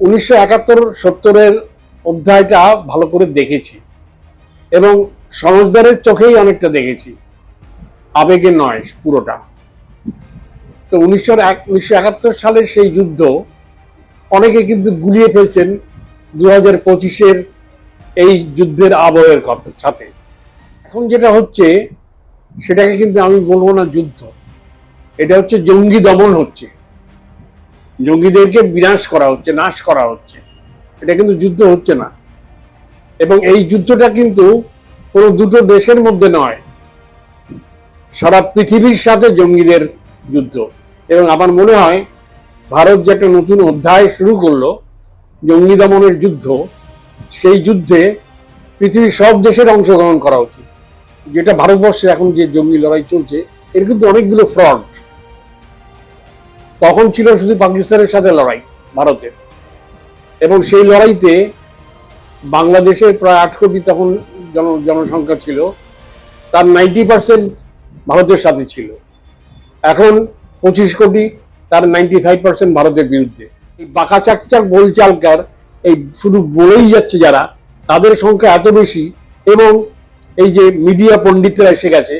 উনিশশো একাত্তর সত্তরের অধ্যায়টা ভালো করে দেখেছি এবং সমজদারের চোখেই অনেকটা দেখেছি। আবেগে নয়, পুরোটা। তো উনিশশো এক, উনিশশো একাত্তর সালের সেই যুদ্ধ অনেকে কিন্তু গুলিয়ে ফেলছেন দু হাজার পঁচিশের এই যুদ্ধের আবহের কথা, সাথে। এখন যেটা হচ্ছে, সেটাকে কিন্তু আমি বলব না যুদ্ধ। এটা হচ্ছে জঙ্গি দমন হচ্ছে। জঙ্গিদেরকে বিনাশ করা হচ্ছে, নাশ করা হচ্ছে। এটা কিন্তু যুদ্ধ হচ্ছে না। এবং এই যুদ্ধটা কিন্তু কোনো দুটো দেশের মধ্যে নয়, সারা পৃথিবীর সাথে জঙ্গিদের যুদ্ধ। এবং আমার মনে হয়, ভারত যে একটা নতুন অধ্যায় শুরু করল, জঙ্গি দমনের যুদ্ধ, সেই যুদ্ধে পৃথিবীর সব দেশের অংশগ্রহণ করা উচিত। যেটা ভারতবর্ষে এখন যে জঙ্গি লড়াই চলছে, এর কিন্তু অনেকগুলো ফ্রড তখন ছিল শুধু পাকিস্তানের সাথে লড়াই, ভারতের। এবং সেই লড়াইতে বাংলাদেশের প্রায় আট কোটি তখন জন, জনসংখ্যা ছিল, তার নাইনটি পার্সেন্ট ভারতের সাথে ছিল। এখন পঁচিশ কোটি, তার নাইনটি ফাইভ পার্সেন্ট ভারতের বিরুদ্ধে। এই বাঁকা চাকচাক বলচালকার এই শুধু বলেই যাচ্ছে যারা, তাদের সংখ্যা এত বেশি, এবং এই যে মিডিয়া পণ্ডিতরা এসে গেছে,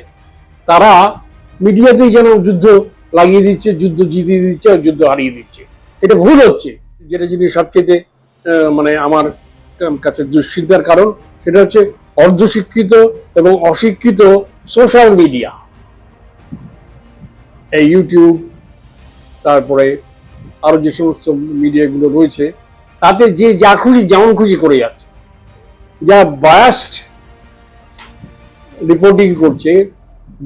তারা মিডিয়াতেই যেন যুদ্ধ লাগিয়ে দিচ্ছে, যুদ্ধ জিতিয়ে দিচ্ছে আর যুদ্ধ হারিয়ে দিচ্ছে। এটা ভুল হচ্ছে। যেটা যিনি সবচেয়ে মানে আমার কাছে দুশ্চিন্তার কারণ, সেটা হচ্ছে অর্ধশিক্ষিত এবং অশিক্ষিত সোশ্যাল মিডিয়া এই ইউটিউব তারপরে আরও যে সমস্ত মিডিয়াগুলো রয়েছে, তাতে যে যা খুশি, যেমন খুশি করে যাচ্ছে। যা বায়াস্ট রিপোর্টিং করছে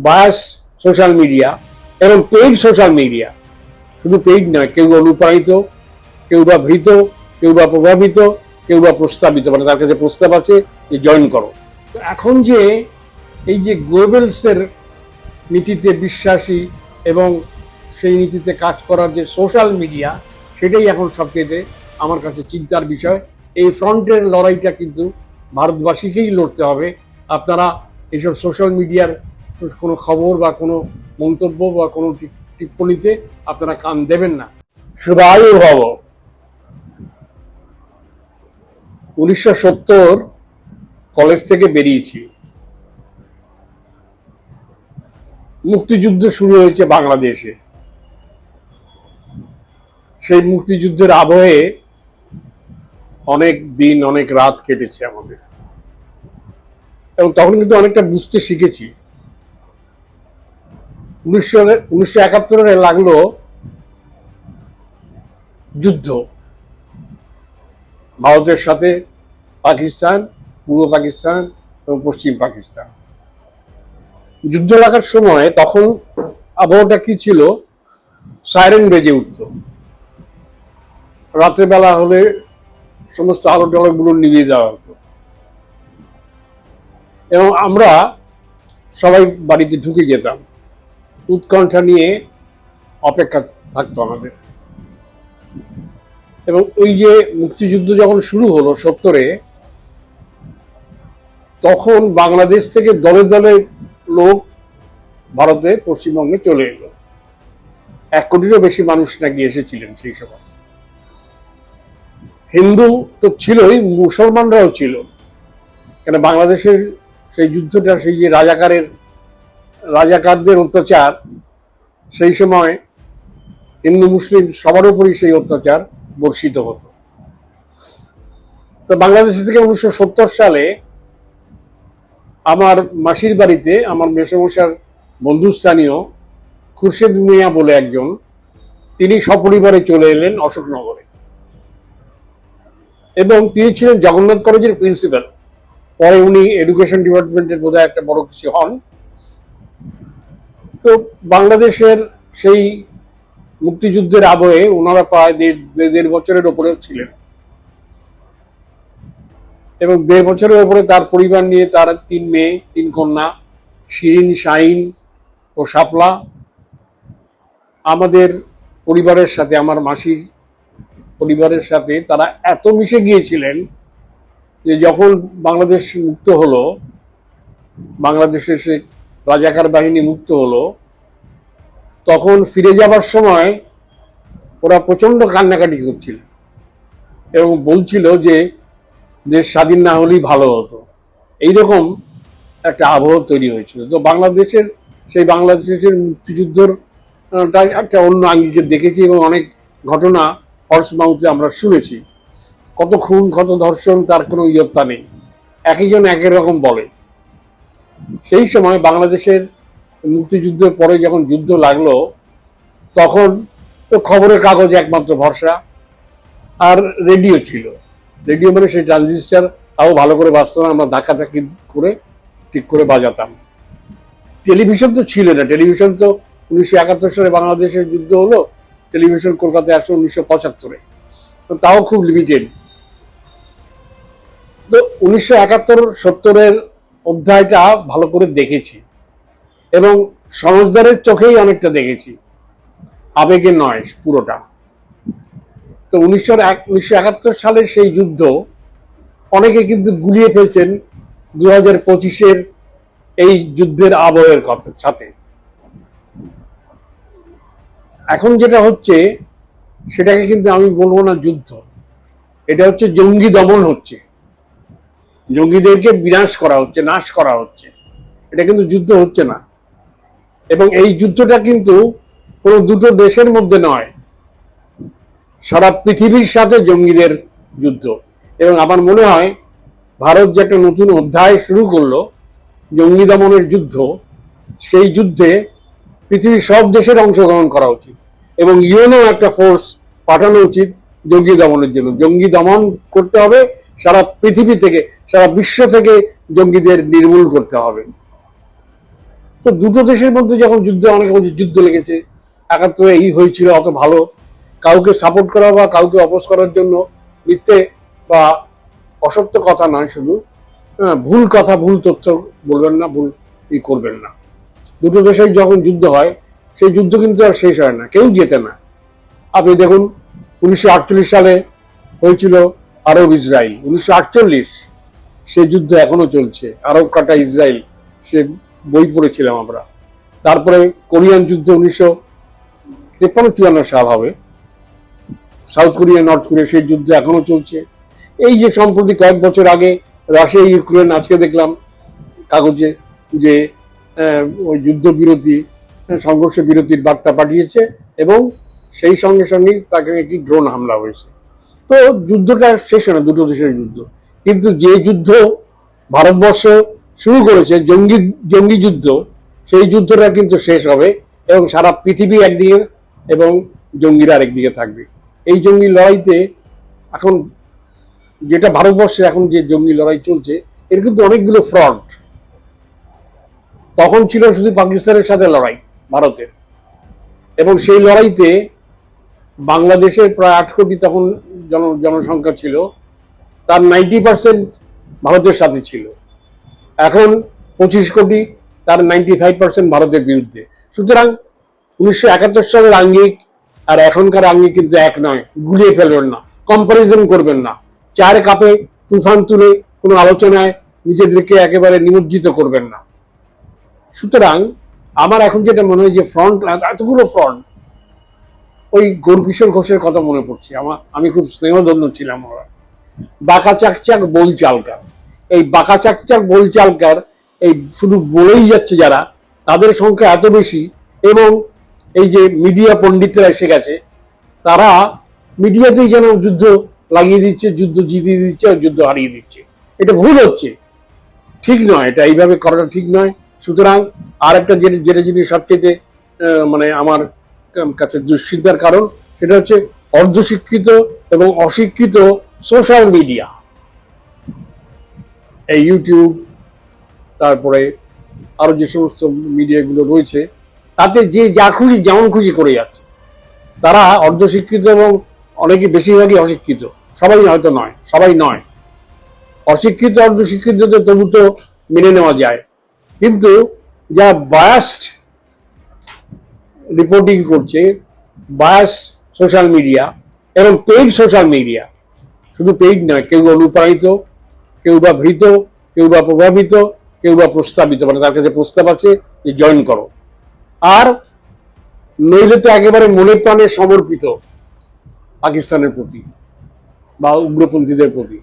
বায়াস্ট সোশ্যাল মিডিয়া এবং পেইড সোশ্যাল মিডিয়া শুধু পেইড নয়, কেউ অনুপ্রাণিত, কেউ বা ভীত, কেউ বা প্রভাবিত, কেউ বা প্রস্তাবিত মানে তার কাছে প্রস্তাব আছে যে জয়েন করো। এখন যে এই যে গোয়েবেলসের নীতিতে বিশ্বাসী এবং সেই নীতিতে কাজ করার যে সোশ্যাল মিডিয়া সেটাই এখন সবচেয়ে আমার কাছে চিন্তার বিষয়। এই ফ্রন্টের লড়াইটা কিন্তু ভারতবাসীকেই লড়তে হবে। আপনারা এইসব সোশ্যাল মিডিয়ার কোনো খবর বা কোনো মন্তব্য বা কোনো টিপ- টিপ্পণীতে আপনারা কান দেবেন না। শুভায়ু ভব উনিশশো সত্তর কলেজ থেকে বেরিয়েছি। মুক্তিযুদ্ধ শুরু হয়েছে বাংলাদেশে। সেই মুক্তিযুদ্ধের আবহে অনেক দিন, অনেক রাত কেটেছে আমাদের। এবং তখন কিন্তু অনেকটা বুঝতে শিখেছি। উনিশশো উনিশশো লাগল যুদ্ধ। ভারতের সাথে পাকিস্তান, পূর্ব পাকিস্তান এবং পশ্চিম পাকিস্তান। যুদ্ধ লাগার সময় তখন আবহাওয়াটা কি ছিল? সাইরেন বেজে উঠত। রাত্রেবেলা হলে সমস্ত আলো টালোগুলো নিভিয়ে দেওয়া হতো। এবং আমরা সবাই বাড়িতে ঢুকে যেতাম। উৎকণ্ঠা নিয়ে অপেক্ষা থাকতো আমাদের। এবং ওই যে মুক্তিযুদ্ধ যখন শুরু হলো সত্তরে, তখন বাংলাদেশ থেকে দলে দলে লোক ভারতে পশ্চিমবঙ্গে চলে এলো। এক কোটিরও বেশি মানুষ নাকি এসেছিলেন সেই সময়। হিন্দু তো ছিলই, মুসলমানরাও ছিল। কেন বাংলাদেশের সেই যুদ্ধটা, সেই যে রাজাকারের রাজাকারদের অত্যাচার, সেই সময় হিন্দু মুসলিম সবার উপরই সেই অত্যাচার বর্ষিত হতো। তো বাংলাদেশ থেকে উনিশশো সত্তর সালে আমার মাসির বাড়িতে আমার মেসমশার বন্ধুস্থানীয় খুরশেদ মিয়া বলে একজন, তিনি সপরিবারে চলে এলেন অশোকনগরে। এবং তিনি ছিলেন জগন্নাথ কলেজের প্রিন্সিপাল। পরে উনি এডুকেশন ডিপার্টমেন্টের বোধহয় একটা বড় কিছু হন। তো বাংলাদেশের সেই মুক্তিযুদ্ধের আবহে ওনারা প্রায় দেড় দেড় বছরের ওপরে ছিলেন। এবং দেড় বছরের ওপরে তার পরিবার নিয়ে তার তিন মেয়ে, তিন কন্যা, শিরিন, শাইন ও শাপলা। আমাদের পরিবারের সাথে, আমার মাসির পরিবারের সাথে তারা এত মিশে গিয়েছিলেন যে যখন বাংলাদেশ মুক্ত হলো, বাংলাদেশের সে রাজাকার বাহিনী মুক্ত হলো, তখন ফিরে যাবার সময় ওরা প্রচণ্ড কান্নাকাটি করছিল এবং বলছিল যে দেশ স্বাধীন না হলেই ভালো হতো। এইরকম একটা আবহ তৈরি হয়েছিল। তো বাংলাদেশের, সেই বাংলাদেশের মুক্তিযুদ্ধর একটা অন্য আঙ্গিকে দেখেছি এবং অনেক ঘটনা হর্স মাউথে আমরা শুনেছি। কত খুন, কত ধর্ষণ, তার কোনো ইয়ত্তা নেই। একইজন এক এক রকম বলে। সেই সময় বাংলাদেশের মুক্তিযুদ্ধের পরে যখন যুদ্ধ লাগল, তখন তো খবরের কাগজ একমাত্র ভরসা আর রেডিও ছিল। রেডিও মানে সেই ট্রানজিস্টার তাও ভালো করে বাজতো না, আমরা ধাক্কা ধাক্কি করে ঠিক করে বাজাতাম। টেলিভিশন তো ছিল না, টেলিভিশন তো উনিশশো একাত্তর সালে বাংলাদেশের যুদ্ধ হলো, টেলিভিশন কলকাতায় আসে উনিশশো পঁচাত্তরে। তাও খুব লিমিটেড তো উনিশশো একাত্তর সত্তরের অধ্যায়টা ভালো করে দেখেছি। এবং সমজদারের চোখেই অনেকটা দেখেছি। আবেগে নয়, পুরোটা। তো উনিশশো এক, উনিশশো একাত্তর সালের সেই যুদ্ধ অনেকে কিন্তু গুলিয়ে ফেলছেন দু হাজার পঁচিশের এই যুদ্ধের আবহের কথা, সাথে। এখন যেটা হচ্ছে, সেটাকে কিন্তু আমি বলব না যুদ্ধ। এটা হচ্ছে জঙ্গি দমন হচ্ছে। জঙ্গিদেরকে বিনাশ করা হচ্ছে, নাশ করা হচ্ছে। এটা কিন্তু যুদ্ধ হচ্ছে না। এবং এই যুদ্ধটা কিন্তু কোনো দুটো দেশের মধ্যে নয়, সারা পৃথিবীর সাথে জঙ্গিদের যুদ্ধ। এবং আমার মনে হয়, ভারত যে একটা নতুন অধ্যায় শুরু করল, জঙ্গি দমনের যুদ্ধ, সেই যুদ্ধে পৃথিবীর সব দেশের অংশগ্রহণ করা উচিত। এবং ইউএনও একটা ফোর্স পাঠানো উচিত জঙ্গি দমনের জন্য। জঙ্গি দমন করতে হবে সারা পৃথিবী থেকে সারা বিশ্ব থেকে জঙ্গিদের নির্মূল করতে হবে। তো দুটো দেশের মধ্যে যখন যুদ্ধ অনেক যুদ্ধ লেগেছে একাত্তরে এই হয়েছিল অত ভালো। কাউকে সাপোর্ট করা বা কাউকে অপোজ করার জন্য মিথ্যে বা অসত্য কথা নয় শুধু। হ্যাঁ, ভুল কথা ভুল তথ্য বলবেন না ভুল ই করবেন না। দুটো দেশের যখন যুদ্ধ হয় সেই যুদ্ধ কিন্তু আর শেষ হয় না কেউ জেতে না। আপনি দেখুন উনিশশো আটচল্লিশ সালে হয়েছিল আরব ইসরায়েল উনিশশো আটচল্লিশ সে যুদ্ধ এখনও চলছে। আরব কাটা ইসরায়েল সে বই পড়েছিলাম আমরা। তারপরে কোরিয়ান যুদ্ধ উনিশশো তেপ্পান্ন চুয়ান্ন সাল হবে। সাউথ কোরিয়া, নর্থ কোরিয়া, সেই যুদ্ধ এখনও চলছে। এই যে সম্প্রতি কয়েক বছর আগে রাশিয়া, ইউক্রেন, আজকে দেখলাম কাগজে যে ওই যুদ্ধবিরতি সংঘর্ষ বিরতির বার্তা পাঠিয়েছে এবং সেই সঙ্গে সঙ্গে তাকে একটি ড্রোন হামলা হয়েছে। তো যুদ্ধটা শেষ না, দুটো দেশের যুদ্ধ। কিন্তু যে যুদ্ধ ভারতবর্ষ শুরু করেছে, জঙ্গি জঙ্গি যুদ্ধ, সেই যুদ্ধটা কিন্তু শেষ হবে এবং সারা পৃথিবী একদিকে এবং জঙ্গিরা আরেকদিকে থাকবে। এই জঙ্গি লড়াইতে এখন যেটা ভারতবর্ষে এখন যে জঙ্গি লড়াই চলছে, এর কিন্তু অনেকগুলো ফ্রন্ট তখন ছিল শুধু পাকিস্তানের সাথে লড়াই, ভারতের। এবং সেই লড়াইতে বাংলাদেশের প্রায় আট কোটি তখন জন, জনসংখ্যা ছিল, তার নাইনটি পার্সেন্ট ভারতের সাথে ছিল। এখন পঁচিশ কোটি, তার নাইনটি ফাইভ পার্সেন্ট ভারতের বিরুদ্ধে। সুতরাং উনিশশো একাত্তর সালের আঙ্গিক আর এখনকার আঙ্গিক কিন্তু এক নয়, গুলিয়ে ফেলবেন না কম্পারিজন করবেন না। চার কাপে তুফান তুলে কোনো আলোচনায় নিজেদেরকে একেবারে নিমজ্জিত করবেন না। সুতরাং আমার এখন যেটা মনে হয় যে ফ্রন্ট এতগুলো ফ্রন্ট ওই গৌরকিশোর ঘোষের কথা মনে পড়ছে। আমার, আমি খুব স্নেহধন্য ছিলাম ওরা। বাঁকা চাকচাক বল চালকার। এই বাঁকা চাকচাক বল চালকার, এই শুধু বলেই যাচ্ছে যারা, তাদের সংখ্যা এত বেশি এবং এই যে মিডিয়া পণ্ডিতরা এসে গেছে, তারা মিডিয়াতেই যেন যুদ্ধ লাগিয়ে দিচ্ছে, যুদ্ধ জিতিয়ে দিচ্ছে আর যুদ্ধ হারিয়ে দিচ্ছে। এটা ভুল হচ্ছে। ঠিক নয়, এটা এইভাবে করাটা ঠিক নয়। সুতরাং আর একটা যেটা যেটা জিনিস সবচেয়ে মানে আমার কাছে দুশ্চিন্তার কারণ, সেটা হচ্ছে অর্ধশিক্ষিত এবং অশিক্ষিত সোশ্যাল মিডিয়া এই ইউটিউব তারপরে আরও যে সমস্ত মিডিয়াগুলো রয়েছে, তাতে যে যা খুশি, যেমন খুশি করে যাচ্ছে। তারা অর্ধশিক্ষিত এবং অনেকে বেশিরভাগই অশিক্ষিত। সবাই হয়তো নয়, সবাই নয়। অশিক্ষিত, অর্ধশিক্ষিত তবু তো মেনে নেওয়া যায়। কিন্তু যারা বায়াস্ট রিপোর্টিং করছে বায়াস সোশ্যাল মিডিয়া এবং পেইড সোশ্যাল মিডিয়া শুধু পেইড নয় কেউ অনুপ্রাণিত, কেউ বা ভীত, কেউ বা প্রভাবিত, কেউ বা প্রস্তাবিত মানে তার কাছে প্রস্তাব আছে যে জয়েন করো। আর নইলে তো একেবারে মনে প্রাণে সমর্পিত পাকিস্তানের প্রতি বা উগ্রপন্থীদের প্রতি।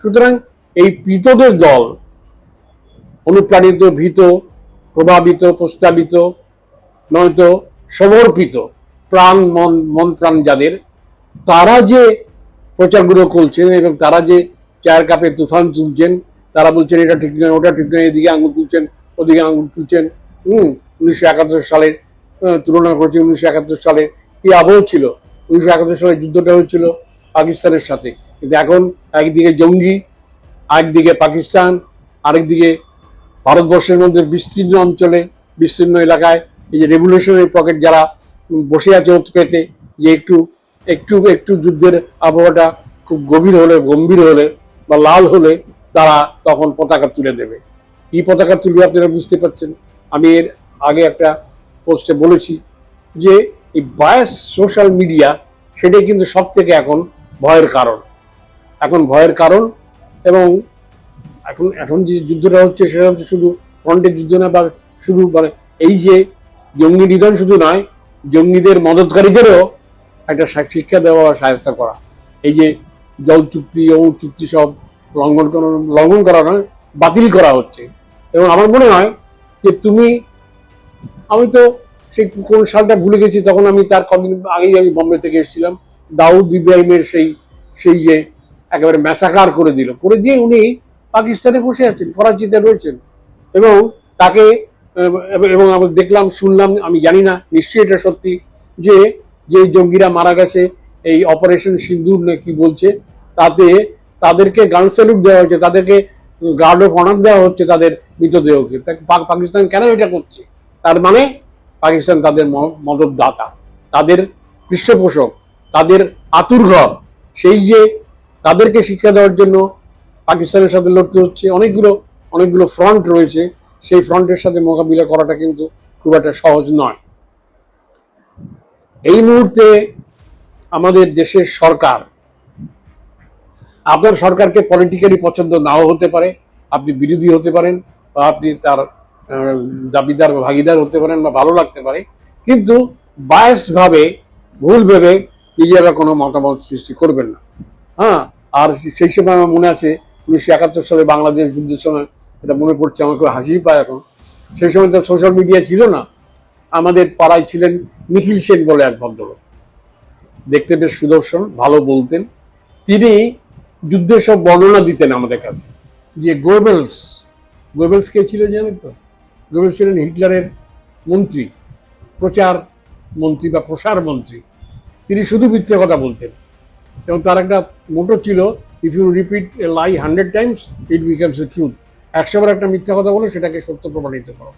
সুতরাং এই পীতদের দল, অনুপ্রাণিত, ভীত, প্রভাবিত, প্রস্তাবিত, নয়তো সমর্পিত প্রাণ, মন মন প্রাণ যাদের, তারা যে প্রচারগুলো করছেন এবং তারা যে চায়ের কাপে তুফান তুলছেন, তারা বলছেন এটা ঠিক নয়, ওটা ঠিক নয়, এদিকে আঙুল তুলছেন, ওদিকে আঙুল তুলছেন, হুম, উনিশশো একাত্তর সালের তুলনা করছে উনিশশো একাত্তর সালে কি আবহ ছিল? উনিশশো একাত্তর সালে যুদ্ধটা হয়েছিল পাকিস্তানের সাথে। কিন্তু এখন একদিকে জঙ্গি, একদিকে পাকিস্তান, আরেকদিকে ভারতবর্ষের মধ্যে বিস্তীর্ণ অঞ্চলে, বিস্তীর্ণ এলাকায় এই যে রেভলিউশনারি পকেট যারা বসে আছে পেতে যে একটু একটু একটু যুদ্ধের আবহাওয়াটা খুব গভীর হলে, গম্ভীর হলে বা লাল হলে তারা তখন পতাকা তুলে দেবে। কি পতাকা তুলবে আপনারা বুঝতে পারছেন? আমি এর আগে একটা পোস্টে বলেছি যে এই বায়াস সোশ্যাল মিডিয়া সেটাই কিন্তু সব থেকে এখন ভয়ের কারণ। এখন ভয়ের কারণ এবং এখন এখন যে যুদ্ধটা হচ্ছে সেটা হচ্ছে শুধু ফ্রন্টের যুদ্ধ না, বা শুধু মানে এই যে জঙ্গি নিধন শুধু নয়, জঙ্গিদের মদতকারীদেরও একটা শিক্ষা দেওয়া সাহায্য করা। এই যে জল চুক্তি, অমুক চুক্তি সব লঙ্ঘন লঙ্ঘন করা নয়, বাতিল করা হচ্ছে। এবং আমার মনে হয় যে তুমি, আমি তো সেই কোন সালটা ভুলে গেছি, তখন আমি তার কদিন আগেই আমি বম্বে থেকে এসেছিলাম। দাউদ ইব্রাহিমের সেই সেই যে একেবারে ম্যাসাকার করে দিল। করে দিয়ে উনি পাকিস্তানে বসে আছেন করাচিতে রয়েছেন। এবং তাকে এবং আমি দেখলাম, শুনলাম, আমি জানি না, নিশ্চয়ই এটা সত্যি যে যে জঙ্গিরা মারা গেছে, এই অপারেশন সিন্ধুর না কি বলছে, তাতে তাদেরকে গান স্যালুট দেওয়া হচ্ছে তাদেরকে গার্ড অফ অনার দেওয়া হচ্ছে তাদের মৃতদেহকে। পাকিস্তান কেন এটা করছে? তার মানে পাকিস্তান তাদের মদতদাতা, তাদের পৃষ্ঠপোষক, তাদের আতুরঘর সেই যে তাদেরকে শিক্ষা দেওয়ার জন্য পাকিস্তানের সাথে লড়তে হচ্ছে, অনেকগুলো অনেকগুলো ফ্রন্ট রয়েছে। সেই ফ্রন্টের সাথে মোকাবিলা করাটা কিন্তু খুব একটা সহজ নয়। এই মুহূর্তে আমাদের দেশের সরকার, আপনার সরকারকে পলিটিক্যালি পছন্দ নাও হতে পারে, আপনি বিরোধী হতে পারেন বা আপনি তার দাবিদার বা ভাগিদার হতে পারেন বা ভালো লাগতে পারে, কিন্তু বায়াস ভাবে ভুল ভেবে নিজেরা কোনো মতামত সৃষ্টি করবেন না। হ্যাঁ আর সেই সময় আমার মনে আছে উনিশশো একাত্তর সালে বাংলাদেশ যুদ্ধের সময় এটা মনে পড়ছে খুব হাসি পায় এখন। সেই সময় তো সোশ্যাল মিডিয়া ছিল না। আমাদের পাড়ায় ছিলেন নিখিল সেন বলে এক ভদ্রলোক। দেখতে বেশ সুদর্শন, ভালো বলতেন। তিনি যুদ্ধের সব বর্ণনা দিতেন আমাদের কাছে। যে গোবেলস গোয়েবেলস কে ছিলেন জানেন তো? গোয়েবেলস ছিলেন হিটলারের মন্ত্রী, প্রচার মন্ত্রী বা প্রসার মন্ত্রী। তিনি শুধু মিথ্যে কথা বলতেন। এবং তার একটা মোটো ছিল if you repeat lie hundred times it becomes a truth একশোবার একটা মিথ্যা কথা বলে, সেটাকে সত্য প্রমাণিত করো।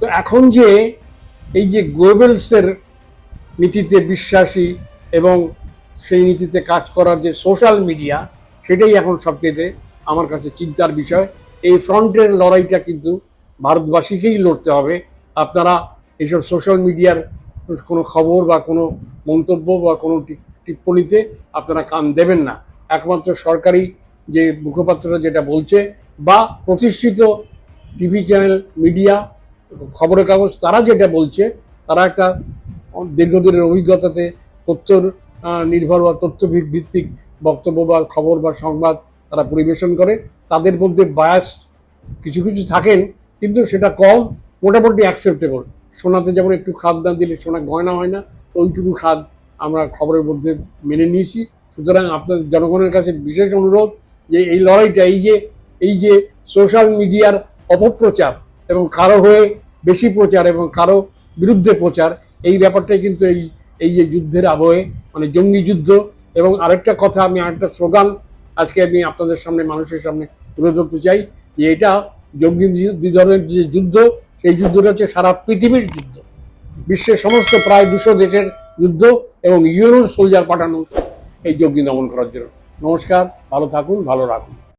তো এখন যে এই যে গোয়েবেলসের নীতিতে বিশ্বাসী এবং সেই নীতিতে কাজ করার যে সোশ্যাল মিডিয়া, সেটাই এখন সবচেয়ে আমার কাছে চিন্তার বিষয়। এই ফ্রন্টের লড়াইটা কিন্তু ভারতবাসীকেই লড়তে হবে। আপনারা এইসব সোশ্যাল মিডিয়ার কোনো খবর বা কোনো মন্তব্য বা কোনো টিপ- টিপ্পণীতে আপনারা কান দেবেন না। একমাত্র সরকারি যে মুখপাত্ররা যেটা বলছে বা প্রতিষ্ঠিত টিভি চ্যানেল, মিডিয়া, খবরের কাগজ, তারা যেটা বলছে, তারা একটা দীর্ঘদিনের অভিজ্ঞতাতে তথ্য নির্ভর বা তথ্য ভিত্তিক বক্তব্য বা খবর বা সংবাদ তারা পরিবেশন করে। তাদের মধ্যে বায়াস কিছু কিছু থাকেন, কিন্তু সেটা কম, মোটামুটি অ্যাকসেপ্টেবল সোনাতে যেমন একটু খাদ না দিলে সোনা গয়না হয় না, তো ওইটুকু খাদ আমরা খবরের মধ্যে মেনে নিয়েছি। সুতরাং আপনাদের জনগণের কাছে বিশেষ অনুরোধ যে এই লড়াইটা, এই যে এই যে সোশ্যাল মিডিয়ার অপপ্রচার এবং কারও হয়ে বেশি প্রচার এবং কারও বিরুদ্ধে প্রচার, এই ব্যাপারটাই কিন্তু এই এই যে যুদ্ধের আবহে মানে জঙ্গি যুদ্ধ। এবং আরেকটা কথা, আমি আরেকটা স্লোগান আজকে আমি আপনাদের সামনে, মানুষের সামনে তুলে ধরতে চাই যে এটা জঙ্গি ধরনের যে যুদ্ধ, সেই যুদ্ধটা হচ্ছে সারা পৃথিবীর যুদ্ধ। বিশ্বের সমস্ত প্রায় দুশো দেশের যুদ্ধ এবং ইউরোর সোলজার পাঠানো এই জঙ্গি দমন করার জন্য। নমস্কার ভালো থাকুন ভালো রাখুন।